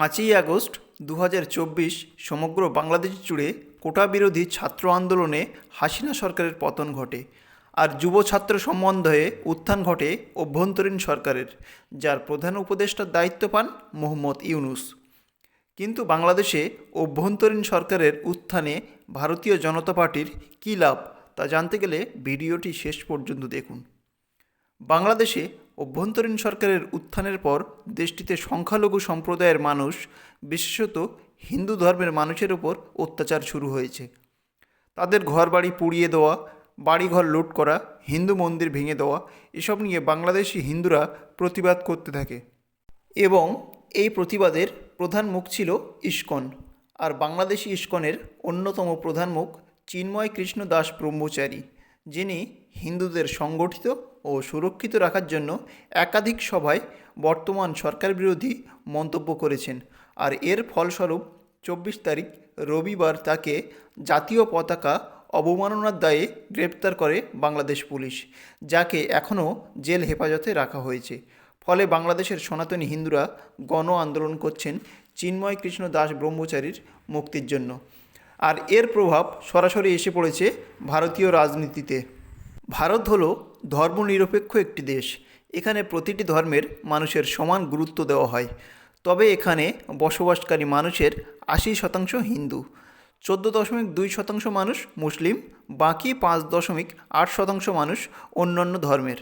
পাঁচই আগস্ট দু হাজার চব্বিশ সমগ্র বাংলাদেশ জুড়ে কোটা বিরোধী ছাত্র আন্দোলনে হাসিনা সরকারের পতন ঘটে আর যুব ছাত্র সম্বন্ধে উত্থান ঘটে অভ্যন্তরীণ সরকারের, যার প্রধান উপদেষ্টার দায়িত্ব পান মোহাম্মদ ইউনুস। কিন্তু বাংলাদেশে অভ্যন্তরীণ সরকারের উত্থানে ভারতীয় জনতা পার্টির কী লাভ তা জানতে গেলে ভিডিওটি শেষ পর্যন্ত দেখুন। বাংলাদেশে অভ্যন্তরীণ সরকারের উত্থানের পর দেশটিতে সংখ্যালঘু সম্প্রদায়ের মানুষ, বিশেষত হিন্দু ধর্মের মানুষের ওপর অত্যাচার শুরু হয়েছে। তাদের ঘরবাড়ি পুড়িয়ে দেওয়া, বাড়িঘর লুট করা, হিন্দু মন্দির ভেঙে দেওয়া, এসব নিয়ে বাংলাদেশি হিন্দুরা প্রতিবাদ করতে থাকে। এবং এই প্রতিবাদের প্রধান মুখ ছিল ইস্কন। আর বাংলাদেশি ইস্কনের অন্যতম প্রধান মুখ চিন্ময় কৃষ্ণ দাস ব্রহ্মচারী। যিনি হিন্দুদের সংগঠিত ও সুরক্ষিত রাখার জন্য একাধিক সভায় বর্তমান সরকার বিরোধী মন্তব্য করেছেন। আর এর ফলস্বরূপ চব্বিশ তারিখ রবিবার তাকে জাতীয় পতাকা অবমাননার দায়ে গ্রেপ্তার করে বাংলাদেশ পুলিশ, যাকে এখনও জেল হেফাজতে রাখা হয়েছে। ফলে বাংলাদেশের সনাতনী হিন্দুরা গণ আন্দোলন করছেন চিন্ময় কৃষ্ণ দাস ব্রহ্মচারীর মুক্তির জন্য। আর এর প্রভাব সরাসরি এসে পড়েছে ভারতীয় রাজনীতিতে। ভারত হলো ধর্মনিরপেক্ষ একটি দেশ। এখানে প্রতিটি ধর্মের মানুষের সমান গুরুত্ব দেওয়া হয়। তবে এখানে বসবাসকারী মানুষের আশি শতাংশ হিন্দু। চোদ্দ দশমিক দুই শতাংশ মানুষ মুসলিম, বাকি পাঁচ দশমিক আট শতাংশ মানুষ অন্যান্য ধর্মের।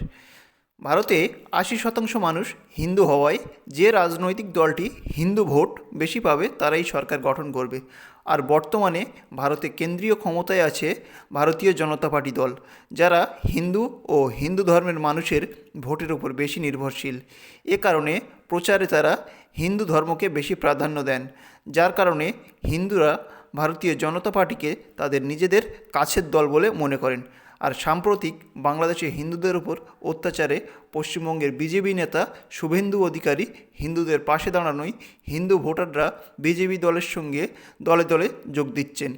ভারতে আশি শতাংশ মানুষ হিন্দু হওয়ায় যে রাজনৈতিক দলটি হিন্দু ভোট বেশি পাবে তারাই সরকার গঠন করবে। আর বর্তমানে ভারতে কেন্দ্রীয় ক্ষমতায় আছে ভারতীয় জনতা পার্টি দল, যারা হিন্দু ও হিন্দু ধর্মের মানুষের ভোটের উপর বেশি নির্ভরশীল। এ কারণে প্রচারে তারা হিন্দু ধর্মকে বেশি প্রাধান্য দেন, যার কারণে হিন্দুরা ভারতীয় জনতা পার্টিকে তাদের নিজেদের কাছের দল বলে মনে করেন। আর সাম্প্রতিক বাংলাদেশে হিন্দুদের উপর অত্যাচারে পশ্চিমবঙ্গের বিজেপি নেতা শুভেন্দু অধিকারী হিন্দুদের পাশে দাঁড়ানোই হিন্দু ভোটাররা বিজেপি দলের সঙ্গে দলে দলে যোগ দিচ্ছেন।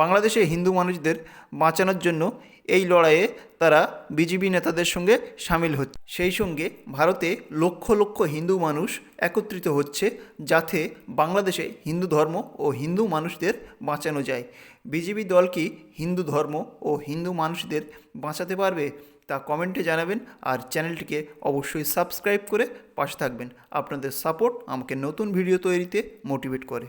বাংলাদেশে হিন্দু মানুষদের বাঁচানোর জন্য এই লড়াইয়ে তারা বিজেপি নেতাদের সঙ্গে সামিল হচ্ছে। সেই সঙ্গে ভারতে লক্ষ লক্ষ হিন্দু মানুষ একত্রিত হচ্ছে যাতে বাংলাদেশে হিন্দু ধর্ম ও হিন্দু মানুষদের বাঁচানো যায়। বিজেপি দল কি হিন্দু ধর্ম ও হিন্দু মানুষদের বাঁচাতে পারবে তা কমেন্টে জানাবেন আর চ্যানেলটিকে অবশ্যই সাবস্ক্রাইব করে পাশে থাকবেন। আপনাদের সাপোর্ট আমাকে নতুন ভিডিও তৈরিতে মোটিভেট করে।